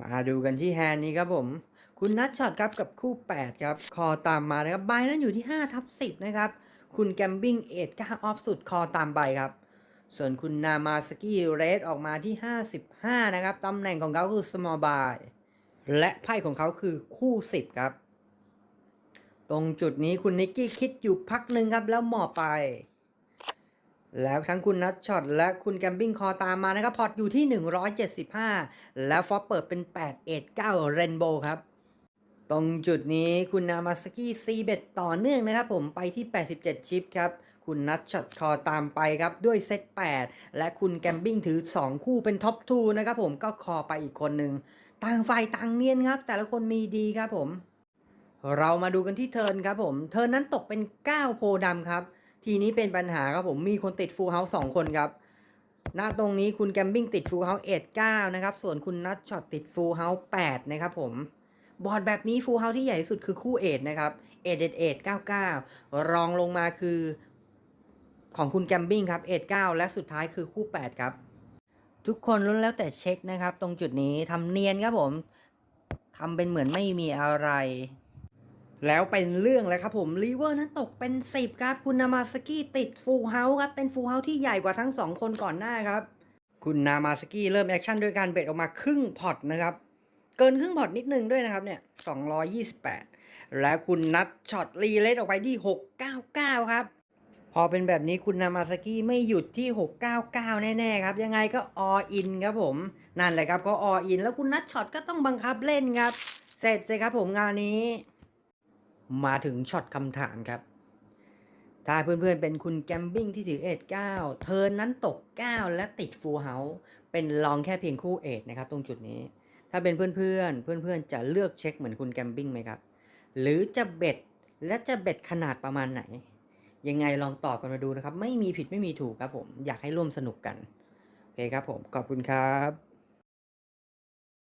มาดูกันที่แฮนด์นี้ครับผม คุณนัทช็อตครับกับคู่ 8 ครับ คอตามมานะครับ ใบนั้นอยู่ที่5ทับ10 นะครับ คุณแกมบิ้งเอทก้าออฟสุดคอตามใบครับ ส่วนคุณนามาสกี้เรดออกมาที่ 55 นะครับ ตำแหน่งของเขาคือ small buy และไพ่ของเขาคือคู่ 10 ครับ ตรงจุดนี้คุณนิกกี้คิดอยู่พักหนึ่งครับแล้วหมอบไป แล้วทั้งคุณนัทช็อตและคุณแกมบิ้งคอตามมานะครับ พอร์ตอยู่ที่ 175 แล้วฟอปเปิดเป็น8 1 9เรนโบว์ครับ ตรงจุดนี้คุณนามาสกี้ซีเบตต่อเนื่องนะครับผมไปที่ 87 ชิปครับ คุณนัทช็อตคอตามไปครับ ด้วยเซต8 และคุณแกมบิ้งถือ 2 คู่เป็นท็อป2นะครับผมก็คอไปอีกคนหนึ่งต่างฝ่ายต่างเนียนครับ แต่ละคนมีดีครับผม เรามาดูกันที่เทิร์นครับผม เทิร์นนั้นตกเป็น 9 โพดำครับ ทีนี้เป็นปัญหาครับผมมีคนติดฟูลเฮาส์สองคนครับหน้าตรงนี้คุณแกมบิ้งติดฟูลเฮาส์เอ็ดเก้านะครับ ส่วนคุณนัทช็อตติดฟูลเฮาส์แปดนะครับผมบอร์ดแบบนี้ฟูลเฮาส์ที่ใหญ่ที่สุดคือคู่เอ็ดนะครับเอ็ดเอ็ดเอ็ดเก้าเก้ารองลงมาคือของคุณแกมบิ้งครับเอ็ดเก้าและสุดท้ายคือคู่แปดครับ ทุกคนล้นแล้วแต่เช็คนะครับ ตรงจุดนี้ทำเนียนครับผมทำเป็นเหมือนไม่มีอะไร แล้วเป็นเรื่องแล้วครับผมลีเวอร์นั้นตกเป็น 10 ครับ คุณนามาสกี้ติดฟูลเฮาส์ครับ เป็นฟูลเฮาส์ที่ใหญ่กว่าทั้ง 2 คนก่อนหน้าครับ คุณนามาสกี้เริ่มแอคชั่นด้วยการเบ็ดออกมาครึ่งพอตนะครับ เกินครึ่งพอตนิดนึงด้วยนะครับเนี่ย 228 แล้วคุณนัทช็อตรีเลทออกไปที่ 699 ครับ พอเป็นแบบนี้คุณนามาสกี้ไม่หยุดที่ 699 แน่ๆครับ ยังไงก็ออินครับผม นั่นแหละครับก็ออิน แล้วคุณนัทช็อตก็ต้องบังคับเล่นครับ เสร็จเลยครับผมงานนี้ มาถึงช็อตคำถามครับ ถ้าเพื่อนๆเป็นคุณแกมบิ้งที่ถือเอ็ดเก้าเทินนั้นตก 9 และติดฟูลเฮาส์เป็นลองแค่เพียงคู่เอ็ดนะครับ ตรงจุดนี้ ถ้าเป็นเพื่อนๆ เพื่อนๆ จะเลือกเช็คเหมือนคุณแกมบิ้งไหมครับ หรือจะเบ็ดและจะเบ็ดขนาดประมาณไหน ยังไงลองตอบกันมาดูนะครับ ไม่มีผิดไม่มีถูกครับผม อยากให้ร่วมสนุกกัน โอเคครับผม ขอบคุณครับ